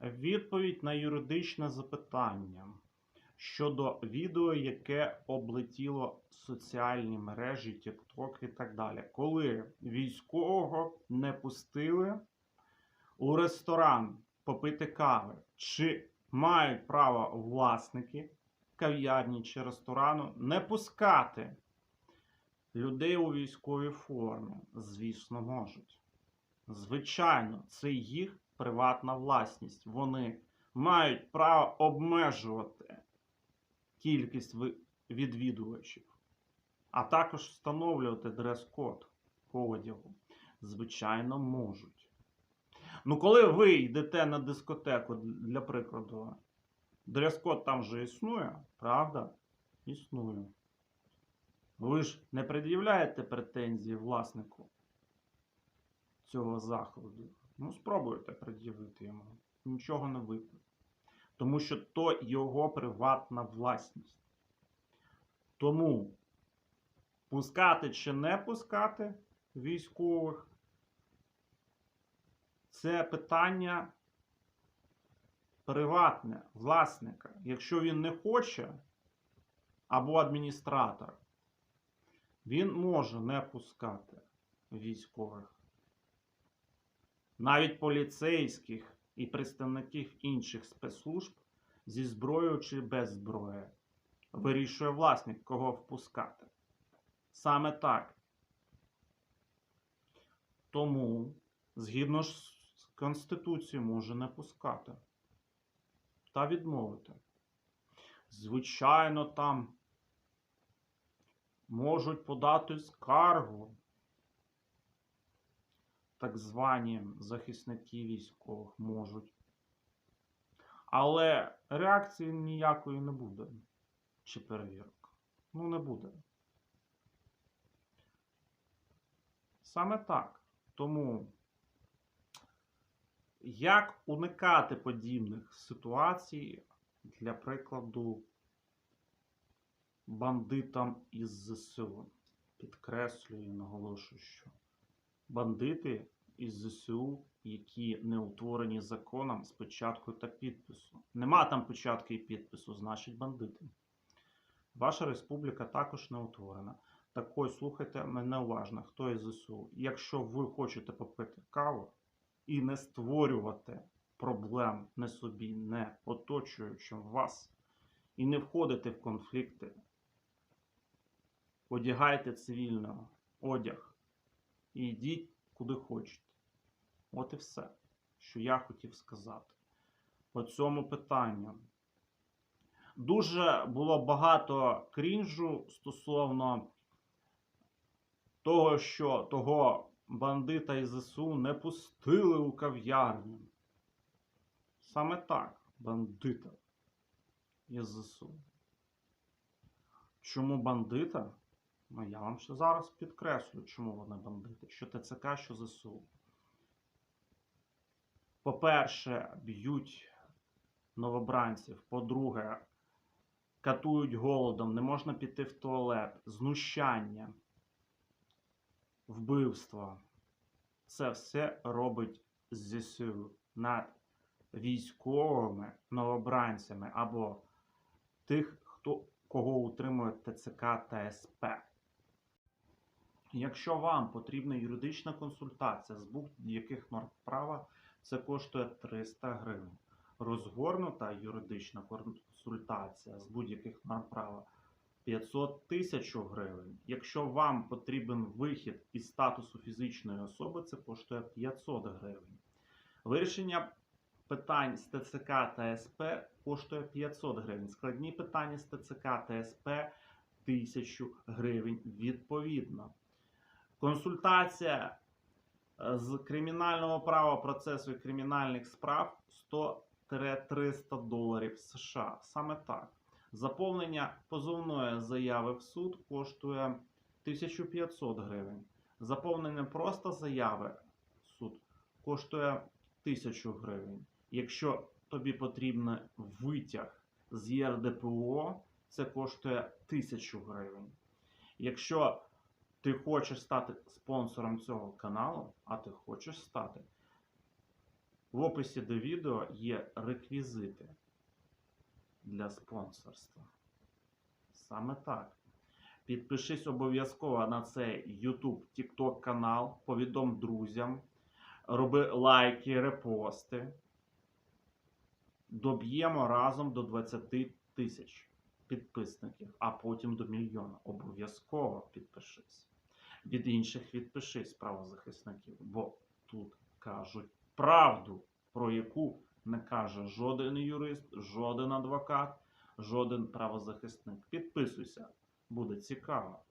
Відповідь на юридичне запитання щодо відео, яке облетіло соціальні мережі, TikTok і так далі. Коли військового не пустили у ресторан попити кави, чи мають право власники кав'ярні чи ресторану не пускати людей у військовій формі? Звісно, можуть. Звичайно, це їх приватна власність. Вони мають право обмежувати кількість відвідувачів, а також встановлювати дрес-код по одягу. Звичайно, можуть. Ну, коли ви йдете на дискотеку, для прикладу, дрес-код там же існує, правда? Існує. Ви ж не пред'являєте претензії власнику цього заходу. Ну, спробуйте пред'явити йому. Нічого не вийде. Тому що то його приватна власність. Тому пускати чи не пускати військових це питання приватне власника. Якщо він не хоче, або адміністратор, він може не пускати військових. Навіть поліцейських і представників інших спецслужб зі зброєю чи без зброї вирішує власник, кого впускати. Саме так. Тому, згідно ж з Конституцією, може не пускати та відмовити. Звичайно, там можуть подати скаргу так звані захисники військових можуть. Але реакції ніякої не буде. Чи перевірок. Ну, не буде. Саме так. Тому як уникати подібних ситуацій, для прикладу, бандитам із ЗСУ? Підкреслюю і наголошую, що бандити із ЗСУ, які не утворені законом з початку та підпису. Нема там початку і підпису, значить бандити. Ваша республіка також не утворена. Так ось слухайте мене уважно, хто із ЗСУ. Якщо ви хочете попити каву і не створювати проблем не собі, не оточуючим вас, і не входити в конфлікти, одягайте цивільний одяг і йдіть куди хочете. От і все, що я хотів сказати по цьому питанню. Дуже було багато крінжу стосовно того, що того бандита із ЗСУ не пустили у кав'ярню. Саме так, бандита із ЗСУ. Чому бандита? Ну, я вам ще зараз підкреслю, чому вони бандити. Що ТЦК, що ЗСУ. По-перше, б'ють новобранців. По-друге, катують голодом, не можна піти в туалет, знущання, вбивства. Це все робить ЗСУ над військовими новобранцями або тих, хто, кого утримує ТЦК та СП. Якщо вам потрібна юридична консультація з будь-яких норм права, це коштує 300 гривень. Розгорнута юридична консультація з будь-яких норм права 500 тисяч гривень. Якщо вам потрібен вихід із статусу фізичної особи, це коштує 500 гривень. Вирішення питань з ТЦК та СП коштує 500 гривень. Складні питання з ТЦК та СП 1000 гривень відповідно. Консультація е, з кримінального права процесу і кримінальних справ 100-300 доларів США. Саме так. Заповнення позовної заяви в суд коштує 1500 гривень. Заповнення просто заяви в суд коштує 1000 гривень. Якщо тобі потрібен витяг з ЄРДПО, це коштує 1000 гривень. Якщо ти хочеш стати спонсором цього каналу, а ти хочеш стати, В описі до відео є реквізити для спонсорства. Саме так. Підпишись обов'язково на цей YouTube, TikTok канал, повідом друзям, роби лайки, репости. Доб'ємо разом до 20 тисяч підписників, а потім до мільйона. Обов'язково підпишись. Від інших відпишись правозахисників, бо тут кажуть правду, про яку не каже жоден юрист, жоден адвокат, жоден правозахисник. Підписуйся, буде цікаво.